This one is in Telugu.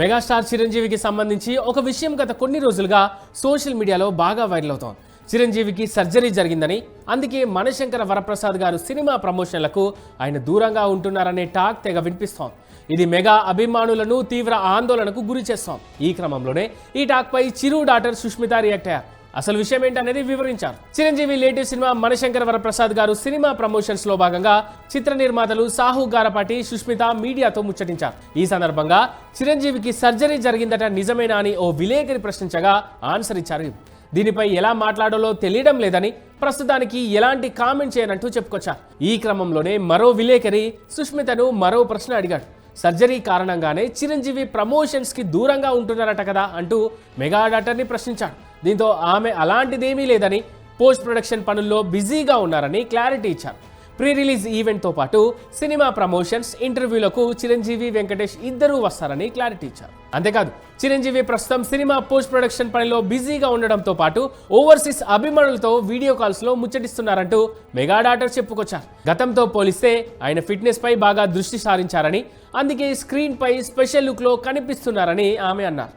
మెగాస్టార్ చిరంజీవికి సంబంధించి ఒక విషయం గత కొన్ని రోజులుగా సోషల్ మీడియాలో బాగా వైరల్ అవుతోంది. చిరంజీవికి సర్జరీ జరిగిందని అందుకే మనశంకర వరప్రసాద్ గారు సినిమా ప్రమోషన్లకు ఆయన దూరంగా ఉంటున్నారనే టాక్ తెగ వినిపిస్తోంది. ఇది మెగా అభిమానులను తీవ్ర ఆందోళనకు గురి చేస్తోంది. ఈ క్రమంలోనే ఈ టాక్పై చిరు డాటర్ సుష్మిత రియాక్ట్ అయ్యారు. అసలు విషయం ఏంటనేది వివరించారు. Chiranjeevi latest cinema Manashankara Varaprasad garu cinema ప్రమోషన్స్లో భాగంగా చిత్ర నిర్మాతలు సాహు గారపాటి సుష్మిత మీడియాతో ముచ్చటించారు. ఈ సందర్భంగా చిరంజీవికి సర్జరీ జరిగిందట నిజమేనా అని ఓ విలేకరి ప్రశ్నించగా ఆన్సర్ ఇచ్చారు. దీనిపై ఎలా మాట్లాడాలో తెలియడం లేదని ప్రస్తుతానికి ఎలాంటి కామెంట్ చేయనంటూ చెప్పుకొచ్చారు. ఈ క్రమంలోనే మరో విలేకరి సుష్మితను మరో ప్రశ్న అడిగాడు. సర్జరీ కారణంగానే చిరంజీవి ప్రమోషన్స్కి దూరంగా ఉంటున్నారట కదా అంటూ మెగా డాక్టర్ని ప్రశ్నించాడు. దీంతో ఆమె అలాంటిదేమీ లేదని పోస్ట్ ప్రొడక్షన్ పనుల్లో బిజీగా ఉన్నారని క్లారిటీ ఇచ్చారు. ప్రీ రిలీజ్ ఈవెంట్తో పాటు సినిమా ప్రమోషన్స్ ఇంటర్వ్యూలకు చిరంజీవి వెంకటేష్ ఇద్దరూ వస్తారని క్లారిటీ ఇచ్చారు. అంతేకాదు చిరంజీవి ప్రస్తుతం సినిమా పోస్ట్ ప్రొడక్షన్ పనిలో బిజీగా ఉండడంతో పాటు ఓవర్సీస్ అభిమానులతో వీడియో కాల్స్లో ముచ్చటిస్తున్నారంటూ మెగా డాటర్ చెప్పుకొచ్చారు. గతంతో పోలిస్తే ఆయన ఫిట్నెస్ పై బాగా దృష్టి సారించారని అందుకే స్క్రీన్ పై స్పెషల్ లుక్లో కనిపిస్తున్నారని ఆమె అన్నారు.